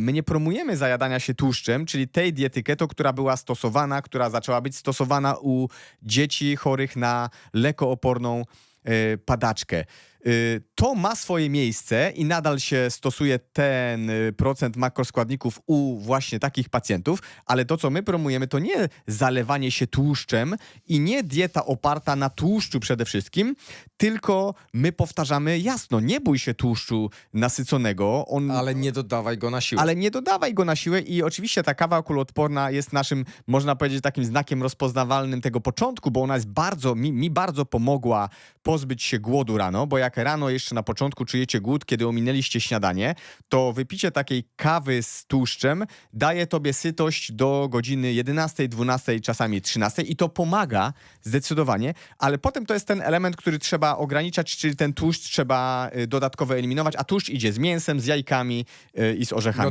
My nie promujemy zajadania się tłuszczem, czyli tej diety keto, która była stosowana, która zaczęła być stosowana u dzieci chorych na lekooporną e, padaczkę. E, To ma swoje miejsce i nadal się stosuje ten e, procent makroskładników u właśnie takich pacjentów, ale to, co my promujemy, to nie zalewanie się tłuszczem i nie dieta oparta na tłuszczu przede wszystkim, tylko my powtarzamy jasno, nie bój się tłuszczu nasyconego. On Ale nie dodawaj go na siłę. ale nie dodawaj go na siłę i oczywiście ta kawa kuloodporna jest naszym, można powiedzieć, takim znakiem rozpoznawalnym tego początku, bo ona jest bardzo, mi, mi bardzo pomogła pozbyć się głodu rano, bo jak rano jeszcze na początku czujecie głód, kiedy ominęliście śniadanie, to wypicie takiej kawy z tłuszczem daje tobie sytość do godziny 11, 12, czasami 13 i to pomaga zdecydowanie, ale potem to jest ten element, który trzeba ograniczać, czyli ten tłuszcz trzeba y, dodatkowo eliminować, a tłuszcz idzie z mięsem, z jajkami y, i z orzechami. No